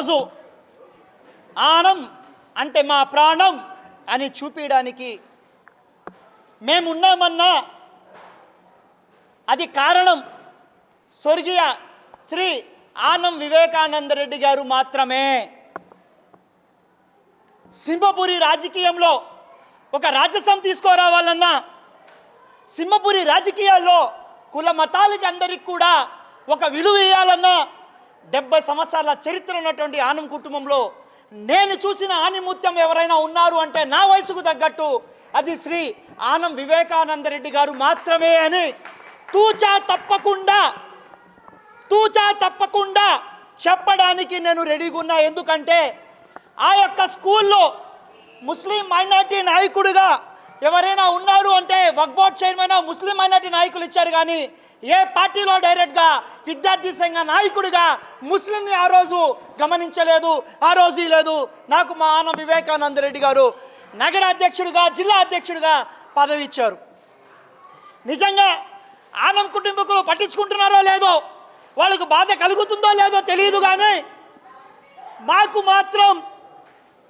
ఈరోజు ఆనం అంటే మా ప్రాణం అని చూపించడానికి మేమున్నామన్నా అది కారణం స్వర్గీయ శ్రీ ఆనం వివేకానంద రెడ్డి గారు మాత్రమే. సింహపురి రాజకీయంలో ఒక రాజసం తీసుకురావాలన్నా సింహపురి రాజకీయాల్లో కుల మతాలకి అందరికి కూడా ఒక విలువ ఇవ్వాలన్నా డెబ్బై సంవత్సరాల చరిత్ర ఉన్నటువంటి ఆనం కుటుంబంలో నేను చూసిన ఆనిముత్యం ఎవరైనా ఉన్నారు అంటే నా వయసుకు తగ్గట్టు అది శ్రీ ఆనం వివేకానంద రెడ్డి గారు మాత్రమే అని తూచా తప్పకుండా తూచా తప్పకుండా చెప్పడానికి నేను రెడీగా ఉన్నా. ఎందుకంటే ఆ యొక్క స్కూల్లో ముస్లిం మైనార్టీ నాయకుడిగా ఎవరైనా ఉన్నారు అంటే వక్బోర్డ్ చైర్మన్ ముస్లిం మైనార్టీ నాయకులు ఇచ్చారు కానీ ఏ పార్టీలో డైరెక్ట్గా విద్యార్థి సంఘ నాయకుడిగా ముస్లింని ఆ రోజు గమనించలేదు ఆ రోజు లేదు. నాకు మా ఆనం వివేకానంద రెడ్డి గారు నగర అధ్యక్షుడిగా జిల్లా అధ్యక్షుడిగా పదవి ఇచ్చారు. నిజంగా ఆనం కుటుంబకులు పట్టించుకుంటున్నారో లేదో వాళ్ళకు బాధ కలుగుతుందో లేదో తెలియదు కానీ మాకు మాత్రం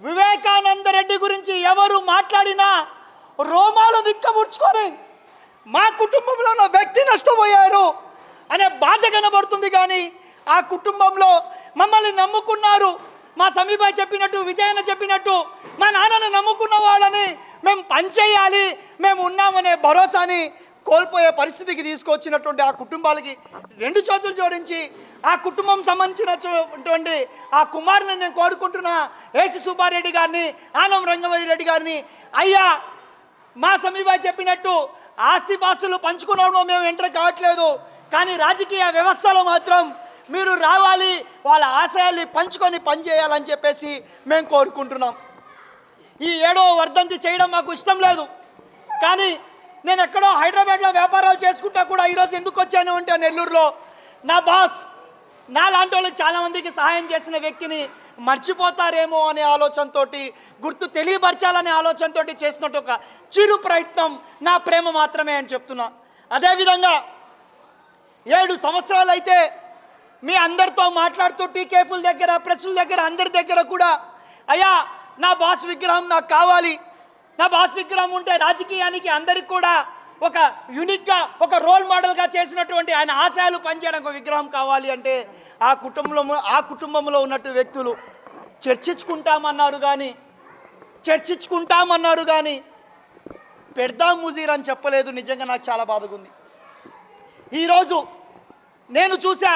వివేకానంద రెడ్డి గురించి ఎవరు మాట్లాడినా రోమాలు విక్కముర్చుకొని మా కుటుంబంలో ఉన్న వ్యక్తి నష్టపోయారు అనే బాధ కనబడుతుంది కానీ ఆ కుటుంబంలో మమ్మల్ని నమ్ముకున్నారు. మా సమీపాయ్ చెప్పినట్టు విజయన చెప్పినట్టు మా నాన్నను నమ్ముకున్న వాళ్ళని మేము పనిచేయాలి మేము ఉన్నామనే భరోసాని కోల్పోయే పరిస్థితికి తీసుకొచ్చినటువంటి ఆ కుటుంబాలకి రెండు చేతులు జోడించి ఆ కుటుంబం సంబంధించినటువంటి ఆ కుమారుని నేను కోరుకుంటున్నా ఏసి సుబ్బారెడ్డి గారిని ఆనం రంగవల్లి రెడ్డి గారిని. అయ్యా మా సమీప చెప్పినట్టు ఆస్తి పాస్తులు పంచుకునడంలో మేము ఎంటర్ కావట్లేదు. కానీ రాజకీయ వ్యవస్థలో మాత్రం మీరు రావాలి వాళ్ళ ఆశయాల్ని పంచుకొని పనిచేయాలని చెప్పేసి మేము కోరుకుంటున్నాం. ఈ ఏడో వర్ధంతి చేయడం మాకు ఇష్టం లేదు. కానీ నేను ఎక్కడో హైదరాబాద్లో వ్యాపారాలు చేసుకుంటా కూడా ఈరోజు ఎందుకు వచ్చాను అంటే నెల్లూరులో నా బాస్ నా లాంటి వాళ్ళు చాలామందికి సహాయం చేసిన వ్యక్తిని మర్చిపోతారేమో అనే ఆలోచనతో గుర్తు తెలియపరచాలనే ఆలోచనతో చేసినట్టు ఒక చిరు ప్రయత్నం నా ప్రేమ మాత్రమే అని చెప్తున్నా. అదేవిధంగా ఏడు సంవత్సరాలు అయితే మీ అందరితో మాట్లాడుతూ టీకేఫుల దగ్గర ప్రెస్ల దగ్గర అందరి దగ్గర కూడా అయ్యా నా బాస్ విగ్రహం నాకు కావాలి. నా బాస్ విగ్రహం ఉంటే రాజకీయానికి అందరికి కూడా ఒక యూనిక్గా ఒక రోల్ మోడల్గా చేసినటువంటి ఆయన ఆశయాలు పనిచేయడానికి ఒక విగ్రహం కావాలి అంటే ఆ కుటుంబంలో ఆ కుటుంబంలో ఉన్నట్టు వ్యక్తులు చర్చించుకుంటామన్నారు కానీ చర్చించుకుంటామన్నారు కానీ పెడదాం ముజీర్ అని చెప్పలేదు. నిజంగా నాకు చాలా బాధగా ఉంది. ఈరోజు నేను చూసా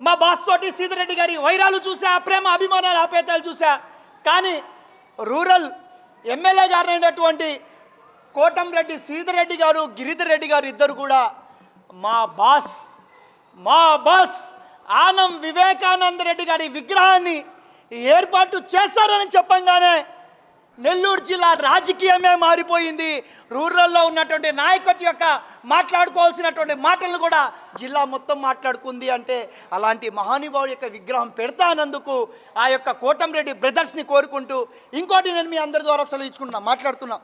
మా బాస్ తోటి సీతారెడ్డి గారి వైరాలు చూసా ప్రేమ అభిమానాలు ఆపేతాలు చూసా. కానీ రూరల్ ఎమ్మెల్యే గారైనటువంటి కోటంరెడ్డి సీధరెడ్డి గారు గిరిధర్ రెడ్డి గారు ఇద్దరు కూడా మా బాస్ మా బాస్ ఆనం వివేకానంద రెడ్డి గారి విగ్రహాన్ని ఏర్పాటు చేస్తారని చెప్పంగానే నెల్లూరు జిల్లా రాజకీయమే మారిపోయింది. రూరల్లో ఉన్నటువంటి నాయకత్వం యొక్క మాట్లాడుకోవాల్సినటువంటి మాటలను కూడా జిల్లా మొత్తం మాట్లాడుకుంది అంటే అలాంటి మహానుభావుడి యొక్క విగ్రహం పెడతానందుకు ఆ యొక్క కోటంరెడ్డి బ్రదర్స్ని కోరుకుంటూ ఇంకోటి నేను మీ అందరి ద్వారా సెలవించుకుంటున్నా మాట్లాడుతున్నా.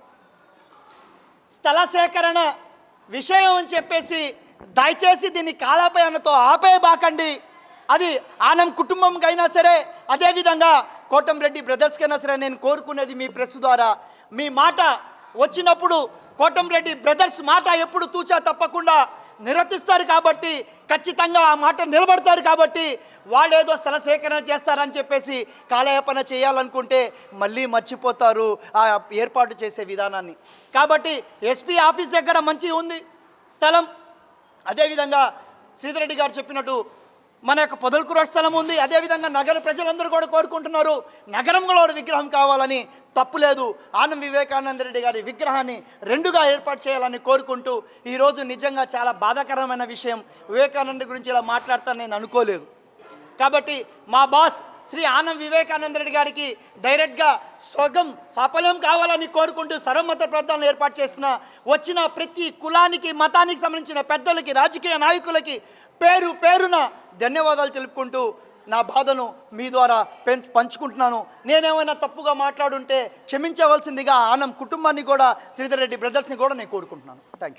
స్థల సేకరణ విషయం అని చెప్పేసి దయచేసి దీన్ని కాలాపయానతో ఆపేయబాకండి. అది ఆనం కుటుంబంకైనా సరే అదేవిధంగా కోటంరెడ్డి బ్రదర్స్కైనా సరే నేను కోరుకునేది మీ ప్రెస్ ద్వారా. మీ మాట వచ్చినప్పుడు కోటంరెడ్డి బ్రదర్స్ మాట ఎప్పుడు తూచా తప్పకుండా నిరతిస్తారు కాబట్టి ఖచ్చితంగా ఆ మాట నిలబడతారు కాబట్టి వాళ్ళు ఏదో స్థల సేకరణ చేస్తారని చెప్పేసి కాలయాపన చేయాలనుకుంటే మళ్ళీ మర్చిపోతారు ఆ ఏర్పాటు చేసే విధానాన్ని. కాబట్టి ఎస్పీ ఆఫీస్ దగ్గర మంచి ఉంది స్థలం. అదేవిధంగా శ్రీధరెడ్డి గారు చెప్పినట్టు మన యొక్క పొదలకూర స్థలం ఉంది. అదేవిధంగా నగర ప్రజలందరూ కూడా కోరుకుంటున్నారు. నగరంలో ఒక విగ్రహం కావాలని తప్పు లేదు. ఆనం వివేకానంద రెడ్డి గారి విగ్రహాన్ని రెండుగా ఏర్పాటు చేయాలని కోరుకుంటూ ఈరోజు నిజంగా చాలా బాధాకరమైన విషయం. వివేకానంద గురించి ఇలా మాట్లాడతాను నేను అనుకోలేదు. కాబట్టి మా బాస్ శ్రీ ఆనం వివేకానంద రెడ్డి గారికి డైరెక్ట్గా స్వర్గం సఫలం కావాలని కోరుకుంటూ సర్వమత ప్రార్థనలు ఏర్పాటు చేసిన వచ్చిన ప్రతి కులానికి మతానికి సంబంధించిన పెద్దలకి రాజకీయ నాయకులకి పేరు పేరున ధన్యవాదాలు తెలుపుకుంటూ నా బాధను మీ ద్వారా పెంచు పంచుకుంటున్నాను. నేనేమైనా తప్పుగా మాట్లాడుంటే క్షమించవలసిందిగా ఆనం కుటుంబాన్ని కూడా శ్రీధర్ రెడ్డి బ్రదర్స్ని కూడా నేను కోరుకుంటున్నాను. Thank you